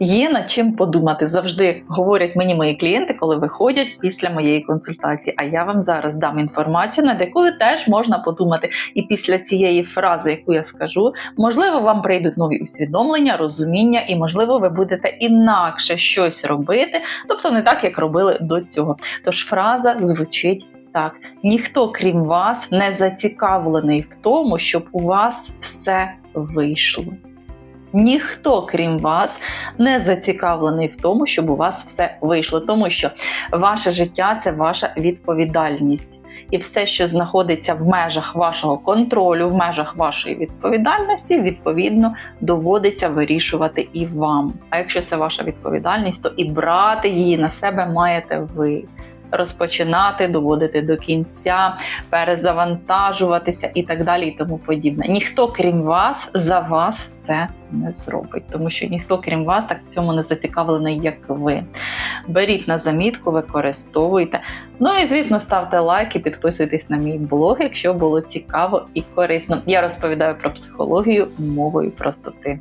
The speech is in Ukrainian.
Є над чим подумати. Завжди говорять мені мої клієнти, коли виходять після моєї консультації. А я вам зараз дам інформацію, над якою теж можна подумати. І після цієї фрази, яку я скажу, можливо, вам прийдуть нові усвідомлення, розуміння, і можливо, ви будете інакше щось робити, тобто не так, як робили до цього. Тож фраза звучить. Так, ніхто крім вас не зацікавлений в тому, щоб у вас все вийшло. Ніхто, крім вас, не зацікавлений в тому, щоб у вас все вийшло, тому що ваше життя це ваша відповідальність. І все, що знаходиться в межах вашого контролю, в межах вашої відповідальності, відповідно доводиться вирішувати і вам. А якщо це ваша відповідальність, то і брати її на себе маєте ви. Розпочинати, доводити до кінця, перезавантажуватися і так далі, і тому подібне. Ніхто, крім вас, за вас це не зробить, тому що ніхто, крім вас, так в цьому не зацікавлений, як ви. Беріть на замітку, використовуйте. Ну і звісно, ставте лайк і підписуйтесь на мій блог, якщо було цікаво і корисно. Я розповідаю про психологію мовою простоти.